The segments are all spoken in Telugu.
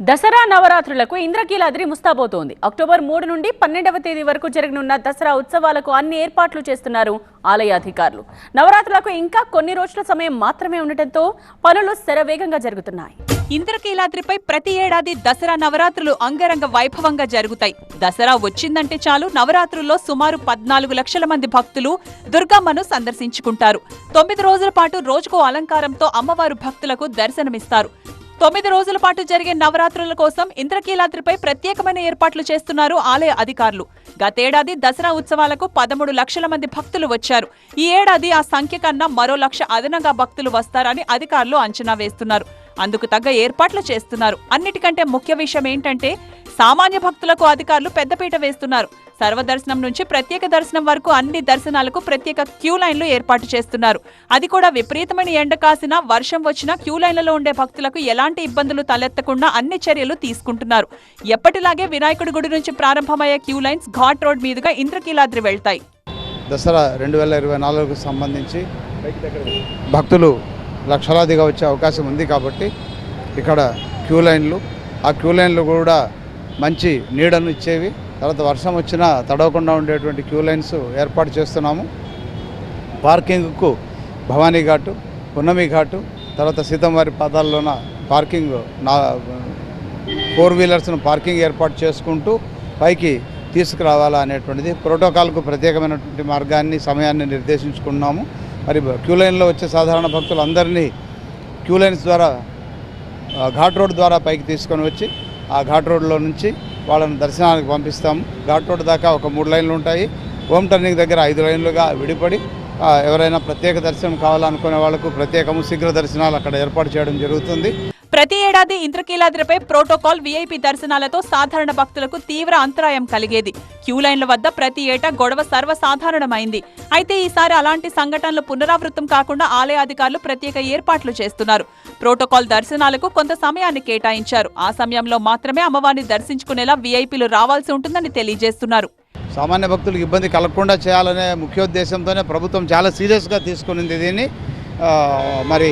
దసరా నవరాత్రులకు ఇంద్రకీలాద్రి ముస్తాబోతోంది అక్టోబర్ మూడు నుండి పన్నెండవ తేదీ వరకు జరగనున్న దసరా ఉత్సవాలకు అన్ని ఏర్పాట్లు చేస్తున్నారు ఆలయ అధికారులు. నవరాత్రులకు ఇంకా కొన్ని రోజుల సమయం మాత్రమే ఉండటంతో పనులు శరవేగంగా జరుగుతున్నాయి. ఇంద్రకీలాద్రిపై ప్రతి ఏడాది దసరా నవరాత్రులు అంగరంగ వైభవంగా జరుగుతాయి. దసరా వచ్చిందంటే చాలు నవరాత్రుల్లో సుమారు పద్నాలుగు లక్షల మంది భక్తులు దుర్గమ్మను సందర్శించుకుంటారు. తొమ్మిది రోజుల పాటు రోజుకు అలంకారంతో అమ్మవారు భక్తులకు దర్శనమిస్తారు. తొమ్మిది రోజుల పాటు జరిగే నవరాత్రుల కోసం ఇంద్రకీలాద్రిపై ప్రత్యేకమైన ఏర్పాట్లు చేస్తున్నారు ఆలయ అధికారులు. గతేడాది దసరా ఉత్సవాలకు పదమూడు లక్షల మంది భక్తులు వచ్చారు. ఈ ఏడాది ఆ సంఖ్య కన్నా మరో లక్ష అదనంగా భక్తులు వస్తారని అధికారులు అంచనా వేస్తున్నారు. అందుకు తగ్గ ఏర్పాట్లు చేస్తున్నారు. అన్నిటికంటే ముఖ్య విషయం ఏంటంటే సామాన్య భక్తులకు అధికారులు పెద్దపీట వేస్తున్నారు. సర్వదర్శనం నుంచి ప్రత్యేక దర్శనం వరకు అన్ని దర్శనాలకు ప్రత్యేక క్యూ లైన్లు ఏర్పాటు చేస్తున్నారు. అది కూడా విపరీతమైన ఎండ కాసినా వర్షం వచ్చినా క్యూ లైన్లలో ఉండే భక్తులకు ఎలాంటి ఇబ్బందులు తలెత్తకుండా అన్ని చర్యలు తీసుకుంటున్నారు. ఎప్పటిలాగే వినాయకుడి గుడి నుంచి ప్రారంభమయ్యే క్యూ లైన్స్ ఘాట్ రోడ్ మీదుగా ఇంద్రకీలాద్రి వెళ్తాయి. దసరా రెండు వేల ఇరవై నాలుగుకు సంబంధించి భక్తులు లక్షలాదిగా వచ్చే అవకాశం ఉంది కాబట్టి ఇక్కడ క్యూ లైన్లు ఆ క్యూ లైన్లు కూడా మంచి నీడను ఇచ్చేవి. తర్వాత వర్షం వచ్చినా తడవకుండా ఉండేటువంటి క్యూ లైన్స్ ఏర్పాటు చేస్తున్నాము. పార్కింగ్కు భవానీ ఘాటు పున్నమి ఘాటు తర్వాత సీతంవారి పాదాల్లోన పార్కింగ్ నా ఫోర్ వీలర్స్ను పార్కింగ్ ఏర్పాటు చేసుకుంటూ పైకి తీసుకురావాలా అనేటువంటిది ప్రోటోకాల్కు ప్రత్యేకమైనటువంటి మార్గాన్ని సమయాన్ని నిర్దేశించుకున్నాము. మరి క్యూ లైన్లో వచ్చే సాధారణ భక్తులు అందరినీ క్యూ లైన్స్ ద్వారా ఘాట్ రోడ్ ద్వారా పైకి తీసుకొని వచ్చి ఆ ఘాట్ రోడ్లో నుంచి వాళ్ళని దర్శనానికి పంపిస్తాము ఘాట్ రోడ్ దాకా ఒక మూడు లైన్లు ఉంటాయి. హోమ్ టర్నింగ్ దగ్గర ఐదు లైన్లుగా విడిపడి ఎవరైనా ప్రత్యేక దర్శనం కావాలనుకునే వాళ్ళకు ప్రత్యేకము శీఘ్ర దర్శనాలు అక్కడ ఏర్పాటు చేయడం జరుగుతుంది. ప్రతి ఏడాది ఇంద్రకీలాద్రిపై ప్రోటోకాల్ వీఐపీ దర్శనాలతో సాధారణ భక్తులకు తీవ్ర అంతరాయం కలిగేది. క్యూ లైన్ల వద్ద ప్రతి ఏటా గొడవ సర్వసాధారణమైంది. అయితే ఈసారి అలాంటి సంఘటనలు పునరావృతం కాకుండా ఆలయ అధికారులు ప్రత్యేక ఏర్పాట్లు చేస్తున్నారు. ప్రోటోకాల్ దర్శనాలకు కొంత సమయాన్ని కేటాయించారు. ఆ సమయంలో మాత్రమే అమ్మవారిని దర్శించుకునేలా వీఐపీలు రావాల్సి ఉంటుందని తెలియజేస్తున్నారు. సామాన్య భక్తులకు ఇబ్బంది కలగకుండా చేయాలనే ముఖ్యోద్దేశంతోనే ప్రభుత్వం చాలా సీరియస్గా తీసుకునింది దీన్ని. మరి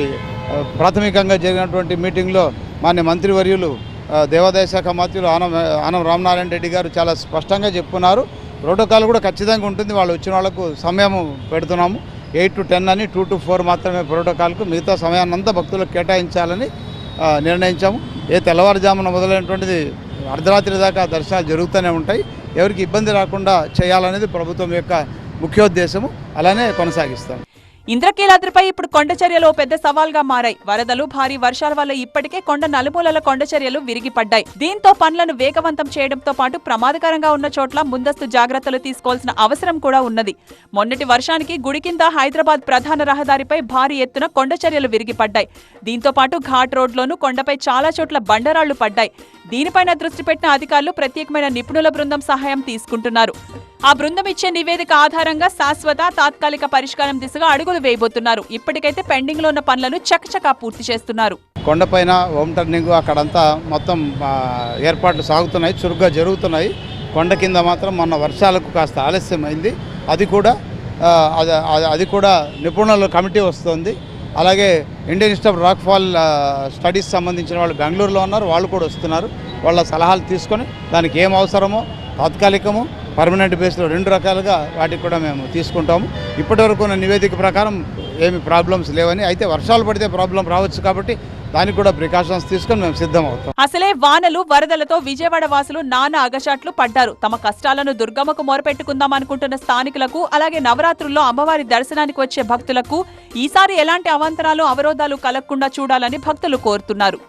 ప్రాథమికంగా జరిగినటువంటి మీటింగ్లో మాన్య మంత్రివర్యులు దేవాదాయ శాఖ మంత్రులు ఆనం ఆనం రామనారాయణ రెడ్డి గారు చాలా స్పష్టంగా చెప్పుకున్నారు ప్రోటోకాల్ కూడా ఖచ్చితంగా ఉంటుంది. వాళ్ళు వచ్చిన వాళ్ళకు సమయం పెడుతున్నాము. ఎయిట్ టు టెన్ అని టూ టు ఫోర్ మాత్రమే ప్రోటోకాల్కు మిగతా సమయాన్నంతా భక్తులకు కేటాయించాలని నిర్ణయించాము. ఏ తెల్లవారుజామున మొదలైనటువంటిది అర్ధరాత్రి దాకా దర్శనాలు జరుగుతూనే ఉంటాయి. ఎవరికి ఇబ్బంది రాకుండా చేయాలనేది ప్రభుత్వం యొక్క ముఖ్యోద్దేశము. అలానే కొనసాగిస్తాం ఇంద్రకీలాద్రిపై ఇప్పుడు కొండ చర్యలు ఓ పెద్ద సవాల్గా మారాయి. వరదలు భారీ వర్షాల వల్ల ఇప్పటికే కొండ నలుమూలల కొండ చర్యలు విరిగిపడ్డాయి. దీంతో పనులను వేగవంతం చేయడంతో పాటు ప్రమాదకరంగా ఉన్న చోట్ల ముందస్తు జాగ్రత్తలు తీసుకోవాల్సిన అవసరం కూడా ఉన్నది. మొన్నటి వర్షానికి గుడి కింద హైదరాబాద్ ప్రధాన రహదారిపై భారీ ఎత్తున కొండ చర్యలు విరిగిపడ్డాయి. దీంతో పాటు ఘాట్ రోడ్లోనూ కొండపై చాలా చోట్ల బండరాళ్ళు పడ్డాయి. దీనిపైన దృష్టి పెట్టిన అధికారులు ప్రత్యేకమైన నిపుణుల బృందం సహాయం తీసుకుంటున్నారు. ఆ బృందం ఇచ్చే నివేదిక ఆధారంగా శాశ్వత తాత్కాలిక పరిష్కారం దిశగా అడుగులు వేయబోతున్నారు. ఇప్పటికైతే పెండింగ్లో ఉన్న పనులను చకచకా పూర్తి చేస్తున్నారు. కొండపైన హోమ్ టర్నింగ్ అక్కడంతా మొత్తం ఏర్పాట్లు సాగుతున్నాయి చురుగ్గా జరుగుతున్నాయి. కొండ కింద మాత్రం మొన్న వర్షాలకు కాస్త ఆలస్యమైంది అది కూడా అది- అది- కూడా నిపుణుల కమిటీ వస్తుంది. అలాగే Indian institute rock fall studies సంబంధించిన వాళ్ళు బెంగళూరులో ఉన్నారు వాళ్ళు కూడా వస్తున్నారు. వాళ్ళ సలహాలు తీసుకొని దానికి ఏం అవసరమో తాత్కాలికము పర్మనెంట్ బేస్లో రెండు రకాలుగా వాటికి కూడా మేము తీసుకుంటాము. ఇప్పటివరకు ఉన్న నివేదిక ప్రకారం ఏమి ప్రాబ్లమ్స్ లేవని అయితే వర్షాలు పడితే ప్రాబ్లం రావచ్చు కాబట్టి దానికి కూడా ప్రికాషన్స్ తీసుకొని మేము సిద్ధం అవుతాం అసలే వానలు వరదలతో విజయవాడ వాసులు నానా అగచాట్లు పడ్డారు. తమ కష్టాలను దుర్గమ్మకు మొరపెట్టుకుందాం అనుకుంటున్న స్థానికులకు అలాగే నవరాత్రుల్లో అమ్మవారి దర్శనానికి వచ్చే భక్తులకు ఈసారి ఎలాంటి అవాంతరాలు అవరోధాలు కలగకుండా చూడాలని భక్తులు కోరుతున్నారు.